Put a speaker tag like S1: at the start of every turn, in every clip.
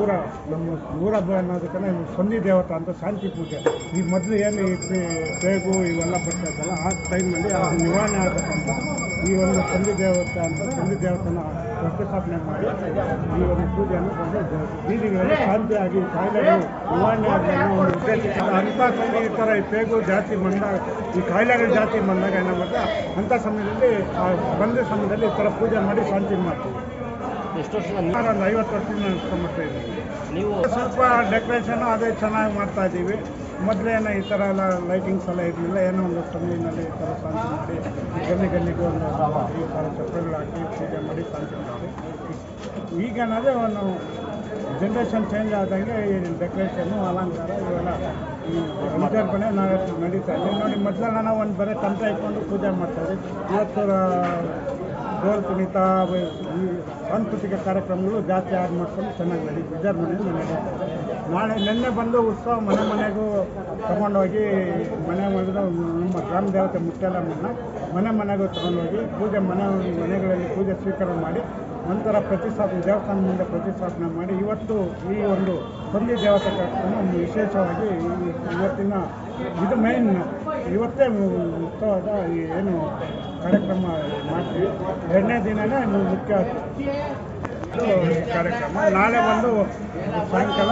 S1: ಊರ, ನಮ್ಮ ಹಬ್ಬ ಅನ್ನೋದಕ್ಕೆ ಸಂಧಿ ದೇವತಾ ಅಂತ ಶಾಂತಿ ಪೂಜೆ. ಈ ಮೊದಲು ಏನು ಈ ಬೇಗು ಇವೆಲ್ಲ ಬರ್ತಾ ಇತ್ತಲ್ಲ ಆ ಟೈಮಲ್ಲಿ ಅದು ನಿವಾರಣೆ ಆಗಬೇಕಂತ ಈ ಒಂದು ಸಂಧಿ ದೇವತಾ ಅಂತ ಸಂಧಿ ದೇವತನ ಪ್ರತಿಷ್ಠಾಪನೆ ಮಾಡಿ ಈ ಒಂದು ಪೂಜೆಯನ್ನು ಕೊಂಡು ಬೀದಿಗಳಲ್ಲಿ ಶಾಂತಿಯಾಗಿ ಕಾಯಿಲೆಗಳು, ನಿವಾರಣೆ ಆಗಬೇಕು ಒಂದು ಉದ್ದೇಶ ಅಂಥ ಸಮಯ ಈ ಥರ ಈ ಬೇಗು ಜಾಸ್ತಿ ಬಂದಾಗ, ಈ ಕಾಯಿಲೆಗಳು ಜಾಸ್ತಿ ಬಂದಾಗ ಏನಾಗುತ್ತೆ, ಅಂಥ ಸಮಯದಲ್ಲಿ ಬಂದ ಸಮಯದಲ್ಲಿ ಈ ಥರ ಪೂಜೆ ಮಾಡಿ ಶಾಂತಿ ಮಾಡ್ತೀವಿ.
S2: ಎಷ್ಟು ವರ್ಷದ
S1: ಒಂದು ಐವತ್ತು ವರ್ಷದಿಂದ ಇದ್ದೀವಿ.
S2: ನೀವು
S1: ಸ್ವಲ್ಪ ಡೆಕೋರೇಷನ್ ಅದೇ ಚೆನ್ನಾಗಿ ಮಾಡ್ತಾ ಇದ್ದೀವಿ. ಮೊದಲೇನೋ ಈ ಥರ ಎಲ್ಲ ಲೈಟಿಂಗ್ಸ್ ಎಲ್ಲ ಇರಲಿಲ್ಲ. ಏನೋ ಒಂದು ಸಮಯದಲ್ಲಿ ಈ ಥರ ಶಾಂತಿ ಮಾಡಿ ಗಲ್ಲಿ ಗಲ್ಲಿಗೆ ಒಂದು ಈ ಥರ ಚಪ್ಪಲಿಗಳು ಹಾಕಿ ಪೂಜೆ ಮಾಡಿ ಶಾಂತಿ ಮಾಡಿ. ಈಗ ಅನ್ನೋದೇ ಒಂದು ಜನ್ರೇಷನ್ ಚೇಂಜ್ ಆದಂಗೆ ಈ ಡೆಕೋರೇಷನ್ನು ಅಲಂಕಾರ ಇವೆಲ್ಲ ಈ ನಾವು ನಡೀತಾ ಇದ್ದೀವಿ ನೋಡಿ ಮೊದಲೆಲ್ಲ ನಾವು ಒಂದು ಬರೀ ತಂತ್ರ ಇಟ್ಕೊಂಡು ಪೂಜೆ ಮಾಡ್ತಾ ಇದ್ದೀವಿ ಇವತ್ತು ಡೋಲ್ ಕುಣಿತ ಈ ಸಾಂಸ್ಕೃತಿಕ ಕಾರ್ಯಕ್ರಮಗಳು ಜಾಸ್ತಿ ಆಗಿ ಮಾಡ್ಕೊಂಡು ಚೆನ್ನಾಗಿ ನಡೀತು ಇದೆ ನಾಳೆ ನಿನ್ನೆ ಬಂದು ಉತ್ಸವ ಮನೆ ಮನೆಗೂ ತಗೊಂಡೋಗಿ ಮನೆ ಮನೆಗೂ ನಮ್ಮ ಗ್ರಾಮ ದೇವತೆ ಮುತ್ಯಾಲಮ್ಮನ್ನ ಮನೆ ಮನೆಗೂ ತಗೊಂಡೋಗಿ ಪೂಜೆ ಮನೆ ಮನೆಗಳಲ್ಲಿ ಪೂಜೆ ಸ್ವೀಕಾರ ಮಾಡಿ, ನಂತರ ಪ್ರತಿಷ್ಠಾಪನೆ ದೇವಸ್ಥಾನ ಮುಂದೆ ಪ್ರತಿಷ್ಠಾಪನೆ ಮಾಡಿ, ಇವತ್ತು ಈ ಒಂದು ಸಂಧಿ ದೇವತೆ ಕಾರ್ಯಕ್ರಮ ವಿಶೇಷವಾಗಿ ಇವತ್ತಿನ ಇದು ಮೇನ್ ಇವತ್ತೇ ಉತ್ಸವದ ಏನು ಕಾರ್ಯಕ್ರಮ ಮಾಡ್ತೀವಿ. ಎರಡನೇ ದಿನನೇ ಮುಖ್ಯ ಕಾರ್ಯಕ್ರಮ. ನಾಳೆ ಬಂದು ಸಾಯಂಕಾಲ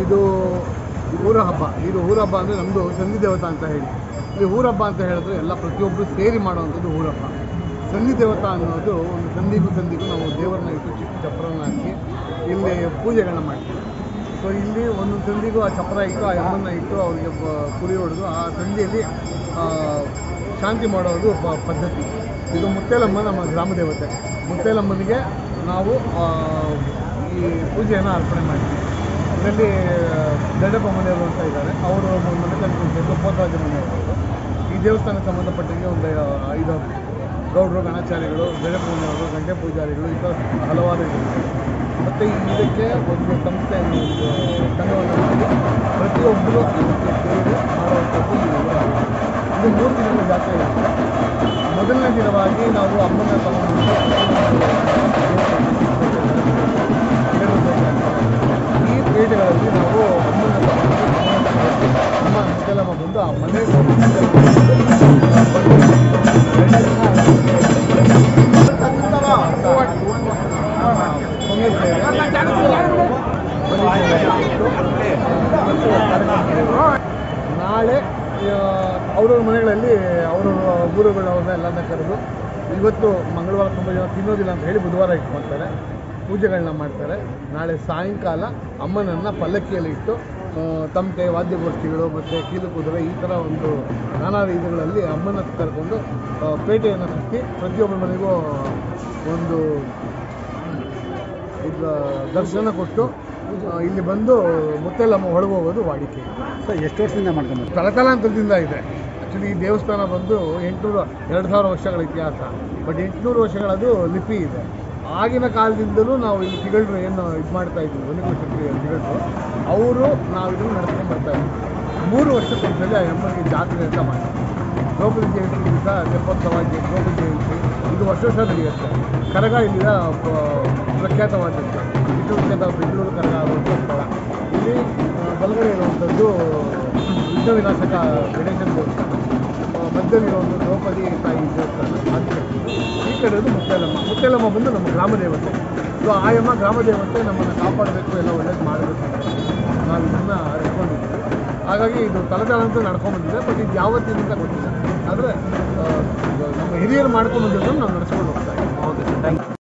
S3: ಇದು ಊರ ಹಬ್ಬ. ಇದು ಊರ ಹಬ್ಬ ಅಂದರೆ ನಮ್ಮದು ಸಂಧಿ ದೇವತಾ ಅಂತ ಹೇಳಿ. ಈ ಊರ ಹಬ್ಬ ಅಂತ ಹೇಳಿದ್ರೆ ಎಲ್ಲ ಪ್ರತಿಯೊಬ್ಬರು ಸೇರಿ ಮಾಡುವಂಥದ್ದು ಊರಹಬ್ಬ ಸಂಧಿ ದೇವತಾ ಅನ್ನೋದು ಒಂದು ಸಂಧಿಗೂ ಸಂಧಿಗೂ ನಾವು ದೇವರನ್ನ ಇಟ್ಟು ಚಿಕ್ಕ ಚಪ್ರನ ಹಾಕಿ ಇಲ್ಲಿ ಪೂಜೆಗಳನ್ನ ಮಾಡ್ತೀವಿ. ಇಲ್ಲಿ ಒಂದೊಂದು ತಂಡಿಗೂ ಆ ಚಪ್ರ ಇಟ್ಟು ಆ ಯಮ್ಮನ್ನ ಇಟ್ಟು ಅವರಿಗೆ ಕುರಿ ಹೊಡೆದು ಆ ಸಂಧಿಯಲ್ಲಿ ಆ, ಶಾಂತಿ ಮಾಡೋದು ಪದ್ಧತಿ. ಇದು ಮುತ್ತೇಲಮ್ಮ ನಮ್ಮ ಗ್ರಾಮ ದೇವತೆ ಮುತ್ತೇಲಮ್ಮನಿಗೆ ನಾವು ಈ ಪೂಜೆಯನ್ನು ಅರ್ಪಣೆ ಮಾಡ್ತೀವಿ. ಇದರಲ್ಲಿ ದಡ್ಡಪ್ಪ ಮನೆಯವರು ಅಂತ ಇದ್ದಾರೆ. ಅವರು ಮನೆ ಕಟ್ಟಿಕೊಂಡು ಪೋತರಾಜ ಮನೆಯವರು. ಈ ದೇವಸ್ಥಾನಕ್ಕೆ ಸಂಬಂಧಪಟ್ಟಂಗೆ ಒಂದು ಐದು ಗೌಡರು, ಗಣಾಚಾರ್ಯಗಳು ಮನೆಯವರು ಗಂಟೆ ಪೂಜಾರಿಗಳು ಇಂಥ ಹಲವಾರು ಮತ್ತು ಇದಕ್ಕೆ ಒಂದು ಸಂಸ್ಥೆ, ಒಂದು ತಂಡವನ್ನು ಮಾಡಿ ಪ್ರತಿಯೊಬ್ಬರು ಇದಕ್ಕೆ ಸೇರಿ ಮಾಡುವಂಥದ್ದು ಇದು ಮೂರು ದಿನಗಳ ಜಾತ್ರೆ ಇರುತ್ತೆ. ಮೊದಲನೇ ದಿನವಾಗಿ ನಾವು ಅಮ್ಮನ ತಗೊಂಡು ಅವ್ರವ್ರ ಮನೆಗಳಲ್ಲಿ ಅವ್ರವ್ರ ಊರುಗಳವ್ರನ್ನ ಎಲ್ಲ ಕರೆದು ಇವತ್ತು ಮಂಗಳವಾರ ತುಂಬ ಜನ ತಿನ್ನೋದಿಲ್ಲ ಅಂತ ಹೇಳಿ ಬುಧವಾರ ಇಟ್ಕೊಳ್ತಾರೆ. ಪೂಜೆಗಳನ್ನ ಮಾಡ್ತಾರೆ. ನಾಳೆ ಸಾಯಂಕಾಲ ಅಮ್ಮನನ್ನು ಪಲ್ಲಕ್ಕಿಯಲ್ಲಿ ಇಟ್ಟು ತಮಟೆ, ವಾದ್ಯಗೋಷ್ಠಿಗಳು ಮತ್ತು ಕೀಲು ಕುದುರೆ ಈ ಥರ ಒಂದು ನಾನಾ ರೀತಿಗಳಲ್ಲಿ ಅಮ್ಮನ ಕರ್ಕೊಂಡು ಪೇಟೆಯನ್ನು ಸುತ್ತಿ ಪ್ರತಿಯೊಬ್ಬರ ಮನೆಗೂ ಒಂದು ದರ್ಶನ ಕೊಟ್ಟು ಇಲ್ಲಿ ಬಂದು ಮುತ್ತೆಲ್ಲಮ್ಮ ಹೊಳಗೆ ಹೋಗೋದು ವಾಡಿಕೆ.
S1: ಸರ್ ಎಷ್ಟು ವರ್ಷದಿಂದ ಮಾಡ್ಕೊಂಡು
S3: ತಲತಲಾಂತರದಿಂದ ಇದೆ. ಆ್ಯಕ್ಚುಲಿ ಈ ದೇವಸ್ಥಾನ ಬಂದು ಎಂಟುನೂರು ಎರಡು ಸಾವಿರ ವರ್ಷಗಳ ಇತಿಹಾಸ. ಬಟ್ ಎಂಟುನೂರು ವರ್ಷಗಳದು ಲಿಪಿ ಇದೆ. ಆಗಿನ ಕಾಲದಿಂದಲೂ ನಾವು ಇಲ್ಲಿ ತಿಗಳ್ರು ಏನು ಇದು ಮಾಡ್ತಾ ಇದ್ವಿ ಒಂದು ಶಕ್ತಿ ತಿಗಳ್ರು. ಅವರು ನಾವು ಇದನ್ನು ನಡೆಸ್ಕೊಂಡು ಬರ್ತಾ ಇದ್ವಿ. ಮೂರು ವರ್ಷದ ಆ ಅಮ್ಮನಿಗೆ ಜಾತ್ರೆ ಅಂತ ಮಾಡ್ತೀವಿ ದ್ರೌಪದಿ ಜಯಂತಿ ದಿವಸ ತೆಪ್ಪೋತ್ಸವ ಜಯ- ದ್ರೌಪದಿ ಜಯಂತಿ. ಇದು ವರ್ಷ ವರ್ಷ ನಡೆಯುತ್ತೆ. ಕರಗ ಇಲ್ಲಿಯ ಪ್ರಖ್ಯಾತವಾಗಿತ್ತು ಇಷ್ಟು ವಿಶ್ವವಿಖ್ಯಾತ ಬೆಂಗಳೂರು ಕರಗ ಬಲಗಡೆ ಯುದ್ಧ ವಿನಾಶಕ ಗಣೇಶನ ದೇವಸ್ಥಾನ. ಮಧ್ಯದಲ್ಲಿರುವಂಥ ದ್ರೌಪದಿ ತಾಯಿ ದೇವಸ್ಥಾನ ಆದಿಶಕ್ತಿ ಈ ಕಡೆಯದು ಮುತ್ತೇಲಮ್ಮ. ಮುತ್ತೇಲಮ್ಮ ಬಂದು ನಮ್ಮ ಗ್ರಾಮ ದೇವತೆ. ಸೊ ಆಯಮ್ಮ ಗ್ರಾಮ ದೇವತೆ ನಮ್ಮನ್ನು ಕಾಪಾಡಬೇಕು, ಎಲ್ಲ ಒಳ್ಳೇದು ಮಾಡಬೇಕು ಅಂತ ನಾವು ಇದನ್ನು ಅರ್ಕೊಂಡಿದ್ದೀವಿ ಹಾಗಾಗಿ ಇದು ತಲೆತಾಳಂತ ನಡ್ಕೊಂಡ್ಬಂದಿದೆ, ಬಟ್ ಇದು ಯಾವತ್ತಿನಿಂದ ಗೊತ್ತಿಲ್ಲ. ಆದರೆ ನಮ್ಮ ಹಿರಿಯರು ಮಾಡ್ಕೊಂಡ್ಬಂದಿದ್ದನ್ನು ನಾವು ನಡೆಸ್ಕೊಂಡು ಹೋಗ್ತೀವಿ